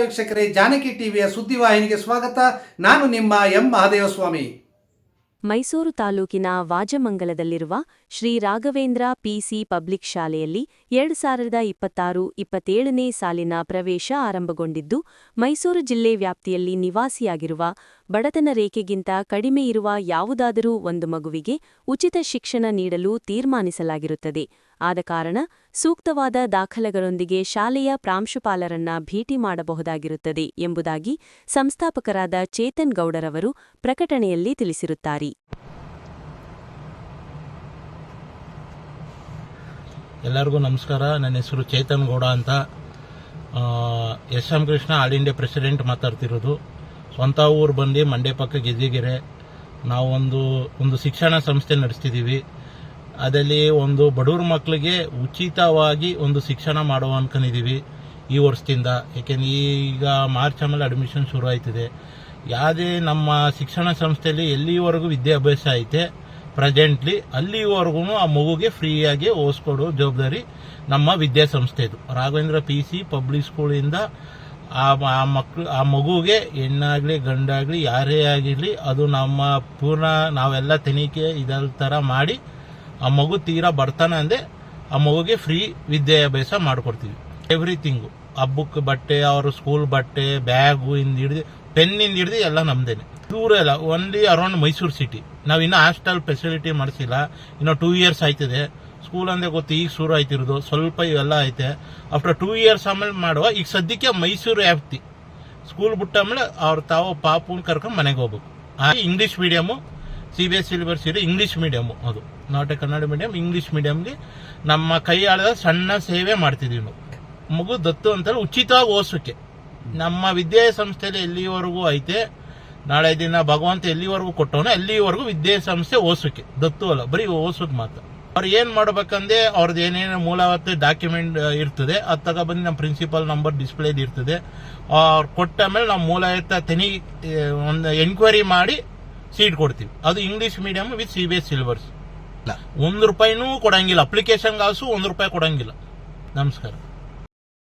ವೀಕ್ಷಕರೇ, ಜಾನಕಿ ಟಿವಿಯ ಸುದ್ದಿವಾಹಿನಿಗೆ ಸ್ವಾಗತ. ನಾನು ನಿಮ್ಮ ಎಂ. ಮಹಾದೇವಸ್ವಾಮಿ. ಮೈಸೂರು ತಾಲೂಕಿನ ವಾಜಮಂಗಲದಲ್ಲಿರುವ ಶ್ರೀ ರಾಘವೇಂದ್ರ ಪಿಸಿ ಪಬ್ಲಿಕ್ ಶಾಲೆಯಲ್ಲಿ ಎರಡು ಸಾವಿರದ ಇಪ್ಪತ್ತಾರು ಇಪ್ಪತ್ತೇಳನೇ ಸಾಲಿನ ಪ್ರವೇಶ ಆರಂಭಗೊಂಡಿದ್ದು, ಮೈಸೂರು ಜಿಲ್ಲೆ ವ್ಯಾಪ್ತಿಯಲ್ಲಿ ನಿವಾಸಿಯಾಗಿರುವ ಬಡತನ ರೇಖೆಗಿಂತ ಕಡಿಮೆ ಇರುವ ಯಾವುದಾದರೂ ಒಂದು ಮಗುವಿಗೆ ಉಚಿತ ಶಿಕ್ಷಣ ನೀಡಲು ತೀರ್ಮಾನಿಸಲಾಗಿರುತ್ತದೆ. ಆದ ಕಾರಣ ಸೂಕ್ತವಾದ ದಾಖಲೆಗಳೊಂದಿಗೆ ಶಾಲೆಯ ಪ್ರಾಂಶುಪಾಲರನ್ನ ಭೇಟಿ ಮಾಡಬಹುದಾಗಿರುತ್ತದೆ ಎಂಬುದಾಗಿ ಸಂಸ್ಥಾಪಕರಾದ ಚೇತನ್ ಗೌಡರವರು ಪ್ರಕಟಣೆಯಲ್ಲಿ ತಿಳಿಸಿರುತ್ತಾರೆ. ಎಲ್ಲರಿಗೂ ನಮಸ್ಕಾರ. ನನ್ನ ಹೆಸರು ಚೇತನ್ ಗೌಡ ಅಂತ. S. M. Krishna all India president ಮಾತಾಡ್ತಿರೋದು. ಸ್ವಂತ ಊರು ಬಂದು ಮಂಡ್ಯ ಪಕ್ಕ ಗೆದ್ದಿಗೆರೆ. ನಾವು ಒಂದು ಒಂದು ಶಿಕ್ಷಣ ಸಂಸ್ಥೆ ನಡೆಸ್ತಿದ್ದೀವಿ. ಅದರಲ್ಲಿ ಒಂದು ಬಡವ್ರ ಮಕ್ಕಳಿಗೆ ಉಚಿತವಾಗಿ ಒಂದು ಶಿಕ್ಷಣ ಮಾಡುವ ಅನ್ಕೊಂಡಿದ್ದೀವಿ ಈ ವರ್ಷದಿಂದ. ಯಾಕೆಂದ್ರೆ ಈಗ ಮಾರ್ಚ್ ಆಮೇಲೆ ಅಡ್ಮಿಷನ್ ಶುರು ಆಯ್ತಿದೆ. ಯಾವುದೇ ನಮ್ಮ ಶಿಕ್ಷಣ ಸಂಸ್ಥೆಯಲ್ಲಿ ಎಲ್ಲಿವರೆಗೂ ವಿದ್ಯಾಭ್ಯಾಸ ಐತೆ ಪ್ರೆಸೆಂಟ್ಲಿ ಅಲ್ಲಿವರೆಗೂ ಆ ಮಗುಗೆ ಫ್ರೀಯಾಗಿ ಓದಿಸ್ಕೊಡೋ ಜವಾಬ್ದಾರಿ ನಮ್ಮ ವಿದ್ಯಾಸಂಸ್ಥೆದು. ರಾಘವೇಂದ್ರ ಪಿ ಸಿ ಪಬ್ಲಿಕ್ ಸ್ಕೂಲಿಂದ ಆ ಆ ಮಕ್ಳು, ಆ ಮಗುಗೆ ಹೆಣ್ಣಾಗ್ಲಿ, ಗಂಡಾಗ್ಲಿ, ಯಾರೇ ಆಗಿರಲಿ ಅದು ನಮ್ಮ ಪೂರ್ಣ ನಾವೆಲ್ಲ ತನಿಖೆ ಇದರ ಥರ ಮಾಡಿ ಆ ಮಗು ತೀರಾ ಬರ್ತಾನೆ ಅಂದೆ, ಆ ಮಗುಗೆ ಫ್ರೀ ವಿದ್ಯಾಭ್ಯಾಸ ಮಾಡಿಕೊಡ್ತೀವಿ. ಎವ್ರಿಥಿಂಗು ಹಬ್ಬಕ್ಕೆ ಬಟ್ಟೆ, ಅವ್ರ ಸ್ಕೂಲ್ ಬಟ್ಟೆ ಬ್ಯಾಗು ಇಂದ ಹಿಡಿದು ಪೆನ್ನಿಂದ ಹಿಡಿದು ಎಲ್ಲ ನಮ್ದೇನೆ. ದೂರ ಇಲ್ಲ ಓನ್ಲಿ ಅರೌಂಡ್ ಮೈಸೂರು ಸಿಟಿ ನಾವು ಇನ್ನೂ ಹಾಸ್ಟೆಲ್ ಫೆಸಿಲಿಟಿ ಮಾಡಿಸಿಲ್ಲ. ಇನ್ನು ಟೂ ಇಯರ್ಸ್ ಆಯ್ತಿದೆ. ಸ್ಕೂಲ್ ಅಂದ್ರೆ ಗೊತ್ತು, ಈಗ ಶುರು ಆಯ್ತಿರೋದು ಸ್ವಲ್ಪ ಇವೆಲ್ಲ ಐತೆ. ಆಫ್ಟರ್ ಟೂ ಇಯರ್ಸ್ ಆಮೇಲೆ ಮಾಡುವ, ಈಗ ಸದ್ಯಕ್ಕೆ ಮೈಸೂರು ವ್ಯಾಪ್ತಿ ಸ್ಕೂಲ್ ಬಿಟ್ಟ ಆಮೇಲೆ ಅವ್ರ ತಾವು ಪಾಪುನ್ ಕರ್ಕೊಂಡು ಮನೆಗೆ ಹೋಗ್ಬೇಕು. English medium C B S syllabus ಇರೋ ಇಂಗ್ಲಿಷ್ ಮೀಡಿಯಮು ಅದು. Not a Kannada medium English ಮೀಡಿಯಂಗೆ ನಮ್ಮ ಕೈ ಆಳದ ಸಣ್ಣ ಸೇವೆ ಮಾಡ್ತಿದೀವಿ ನಾವು. ಮಗು ದತ್ತು ಅಂತಾರೆ ಉಚಿತವಾಗಿ ಓಸಕ್ಕೆ ನಮ್ಮ ವಿದ್ಯಾಸಂಸ್ಥೆಯಲ್ಲಿ ಎಲ್ಲಿವರೆಗೂ ಐತೆ, ನಾಳೆ ದಿನ ಭಗವಂತ ಎಲ್ಲಿವರೆಗೂ ಕೊಟ್ಟವನ ಎಲ್ಲಿವರೆಗೂ ವಿದ್ಯಾಸಂಸ್ಥೆ ಓಸಕ್ಕೆ ದತ್ತು ಅಲ್ಲ, ಬರೀ ಓಸಕ್ ಮಾತ್ರ. ಅವ್ರು ಏನ್ ಮಾಡ್ಬೇಕಂದ್ರೆ ಅವ್ರದ್ದು ಏನೇನು ಮೂಲವತ್ತು ಡಾಕ್ಯುಮೆಂಟ್ ಇರ್ತದೆ. ಅದು ತಗೊಬಂದು ನಮ್ಮ ಪ್ರಿನ್ಸಿಪಲ್ ನಂಬರ್ ಡಿಸ್ಪ್ಲೇ ಇರ್ತದೆ. ಅವ್ರು ಕೊಟ್ಟ ಮೇಲೆ ನಾವು ಮೂಲಯುಕ್ತ ತನಿ ಒಂದು ಎನ್ಕ್ವೈರಿ ಮಾಡಿ ಸೀಟ್ ಕೊಡ್ತೀವಿ. ಅದು English medium with C B S syllabus ಒಂದು ರೂಪಾಯಿನೂ ಕೊಡಂಗಿಲ್ಲ. ಅಪ್ಲಿಕೇಶನ್ ಕಾಸು ಒಂದು ರೂಪಾಯಿ ಕೊಡಂಗಿಲ್ಲ. ನಮಸ್ಕಾರ.